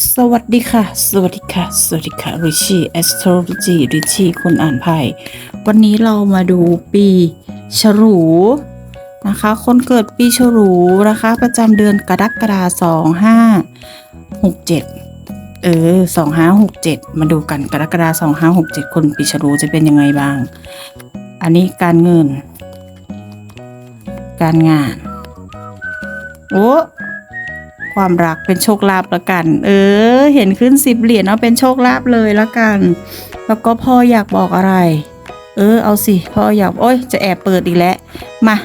สวัสดีค่ะ สวัสดีค่ะ สวัสดีค่ะริชี่แอสโทรโลจีริชี่คนอ่านไพ่วันนี้เรามาดูปีฉลูนะคะ คนเกิดปีฉลูนะคะ ประจำเดือนกรกฎาสองห้าหกเจ็ดเออสองห้าหกเจ็ดมาดูกันกรกฎาสองห้าหกเจ็ดคนปีฉลูจะเป็นยังไงบ้าง อันนี้การเงิน การงาน โอ้ ความรักเป็นโชคลาภละกัน เออ เห็นขึ้นสิบเหรียญเอาเป็นโชคลาภเลยละกัน แล้วก็พ่ออยากบอกอะไร เออ เอาสิพ่ออยากโอ้ยจะแอบเปิดอีกแล้วมา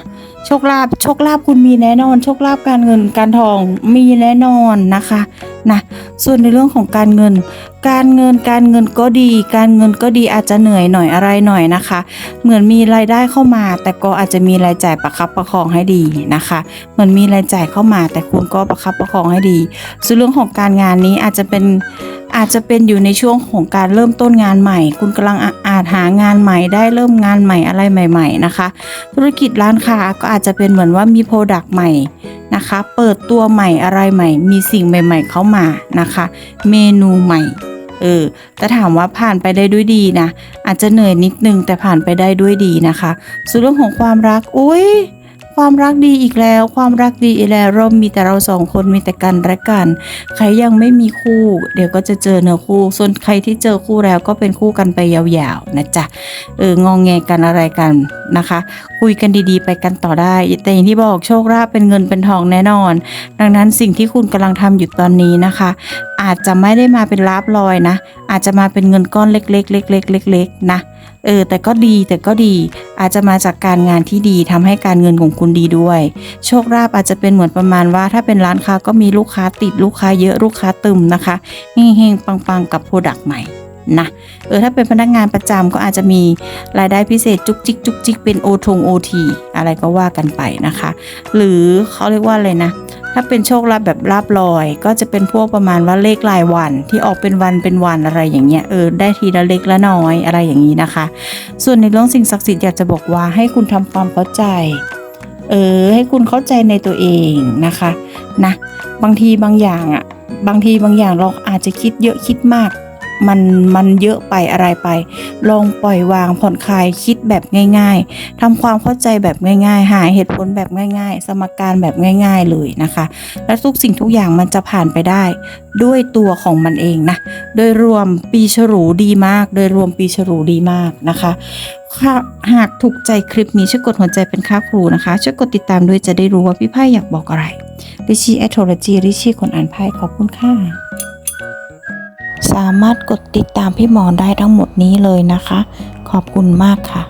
โชคลาภโชคลาภคุณมีแน่นอน โชคลาภการเงินการทองมีแน่นอนนะคะนะส่วนในเรื่องของการเงิน การเงินการเงินก็ดี การเงินก็ดีอาจจะเหนื่อยหน่อยอะไรหน่อยนะคะ เหมือนมีรายได้เข้ามา แต่ก็อาจจะมีรายจ่ายประคับประคองให้ดีนะคะเหมือนมีรายจ่ายเข้ามา แต่คุณก็ประคับประคองให้ดี ส่วนเรื่องของการงานนี้อาจจะเป็นอาจจะเป็นอยู่ในช่วงของการเริ่มต้นงานใหม่ คุณกำลัง อาจหางานใหม่ได้เริ่มงานใหม่อะไรใหม่ ๆนะคะ ธุรกิจร้านค้าก็อาจจะเป็นเหมือนว่ามีโปรดักต์ใหม่นะคะ เปิดตัวใหม่อะไรใหม่ มีสิ่งใหม่ ๆ เข้ามานะคะ เมนูใหม่เออแต่ถามว่าผ่านไปได้ด้วยดีนะอาจจะเหนื่อยนิดนึงแต่ผ่านไปได้ด้วยดีนะคะ ส่วนเรื่องของความรักอุ้ย ความรักดีอีกแล้ว ความรักดีอีกแล้วเรามีแต่เราสองคนมีแต่กันและกัน ใครยังไม่มีคู่ เดี๋ยวก็จะเจอเนื้อคู่ ส่วนใครที่เจอคู่แล้วก็เป็นคู่กันไปยาวๆนะจ๊ะเอององแงกันอะไรกันนะคะ คุยกันดีๆ ไปกันต่อได้ แต่อย่างที่บอกโชคลาภเป็นเงินเป็นทองแน่นอน ดังนั้นสิ่งที่คุณกำลังทำอยู่ตอนนี้นะคะ อาจจะไม่ได้มาเป็นลาบลอยนะ อาจจะมาเป็นเงินก้อนเล็กๆเล็กๆเล็กๆนะเออแต่ก็ดีแต่ก็ดี อาจจะมาจากการงานที่ดีทำให้การเงินของคุณดีด้วย โชคลาภอาจจะเป็นเหมือนประมาณว่า ถ้าเป็นร้านค้าก็มีลูกค้าติดลูกค้าเยอะลูกค้าตึมนะคะเฮงๆปังๆกับโปรดักต์ใหม่นะเออถ้าเป็นพนักงานประจำก็อาจจะมีรายได้พิเศษจุกจิกจุกจิกเป็นโอทงโอทีอะไรก็ว่ากันไปนะคะ หรือเขาเรียกว่าอะไรนะ ถ้าเป็นโชคลาภแบบลาบลอย ก็จะเป็นพวกประมาณว่าเลขรายวัน ที่ออกเป็นวันเป็นวันอะไรอย่างเงี้ยเออได้ทีละเล็กละน้อยอะไรอย่างนี้นะคะ ส่วนในเรื่องสิ่งศักดิ์สิทธิ์อยากจะบอกว่าให้คุณทำความเข้าใจเออให้คุณเข้าใจในตัวเองนะคะนะบางทีบางอย่างอะ่ะบางทีบางอย่างเราอาจจะคิดเยอะคิดมาก มันมันเยอะไปอะไรไป ลองปล่อยวางผ่อนคลายคิดแบบง่าย ๆทำความเข้าใจแบบง่าย ๆ หาเหตุผลแบบง่าย ๆ สมการแบบง่าย ๆ เลยนะคะ และทุกสิ่งทุกอย่างมันจะผ่านไปได้ ด้วยตัวของมันเองนะ โดยรวมปีฉลูดีมาก โดยรวมปีฉลูดีมากนะคะค่ะหากถูกใจคลิปนี้ช่วยกดหัวใจเป็นค่าครูนะคะ ช่วยกดติดตามด้วยจะได้รู้ว่าพี่ไพ่อยากบอกอะไรริชี่แอทโทโลจีริชี่คนอ่านไพ่ขอบคุณค่ะ สามารถกดติดตามพี่หมอได้ทั้งหมดนี้เลยนะคะ ขอบคุณมากค่ะ